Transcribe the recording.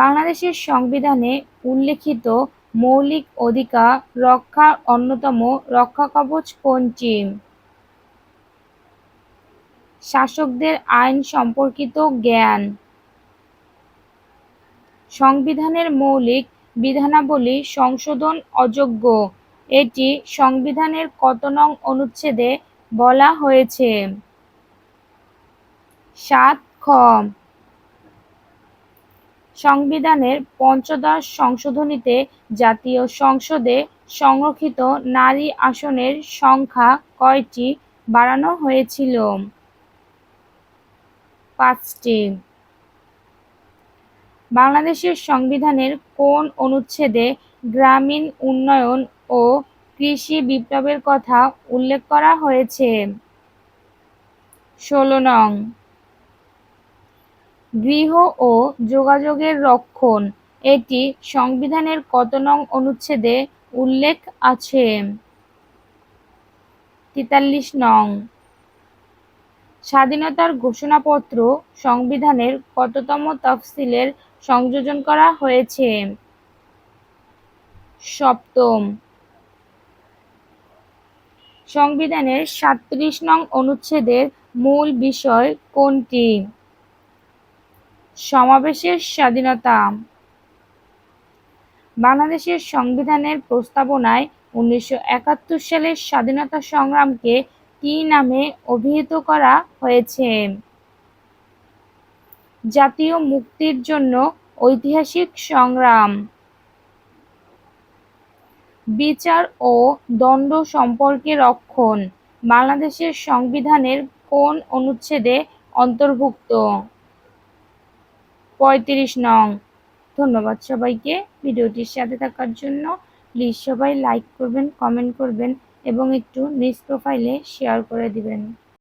বাংলাদেশের সংবিধানে উল্লেখিত মৌলিক অধিকার রক্ষার অন্যতম রক্ষাকবচ কোনটি? শাসকদের আইন সম্পর্কিত জ্ঞান। সংবিধানের মৌলিক বিধানাবলী সংশোধন অযোগ্য। এটি সংবিধানের কত নং অনুচ্ছেদে বলা হয়েছে? সাত খ সংবিধানের পঞ্চদশ সংশোধনীতে জাতীয় সংসদে সংরক্ষিত নারী আসনের সংখ্যা কয়টি? বাড়ানো হয়েছিল পাঁচটি। বাংলাদেশের সংবিধানের কোন অনুচ্ছেদে গ্রামীণ উন্নয়ন ও কৃষি বিপ্লবের কথা উল্লেখ করা হয়েছে? ষোলো নং গৃহ ও যোগাযোগের রক্ষণ। এটি সংবিধানের কত নং অনুচ্ছেদে উল্লেখ আছে? তেতাল্লিশ নং। স্বাধীনতার ঘোষণাপত্র সংবিধানের কততম তফসিলের সংযোজন করা হয়েছে? সপ্তম। সংবিধানের সাতত্রিশ নং অনুচ্ছেদের মূল বিষয় কোনটি? সমাবেশের স্বাধীনতা। বাংলাদেশের সংবিধানের প্রস্তাবনায় উনিশশো একাত্তর সালের স্বাধীনতা সংগ্রামকে কি নামে অভিহিত করা হয়েছে। জাতীয় মুক্তির জন্য ঐতিহাসিক সংগ্রাম। বিচার ও দণ্ড সম্পর্কে রক্ষণ। বাংলাদেশের সংবিধানের কোন অনুচ্ছেদে অন্তর্ভুক্ত? পঁয়ত্রিশ নং। ধন্যবাদ সবাইকে ভিডিওটির সাথে থাকার জন্য। প্লিজ সবাই লাইক করবেন, কমেন্ট করবেন এবং একটু নিজ প্রোফাইলে শেয়ার করে দিবেন।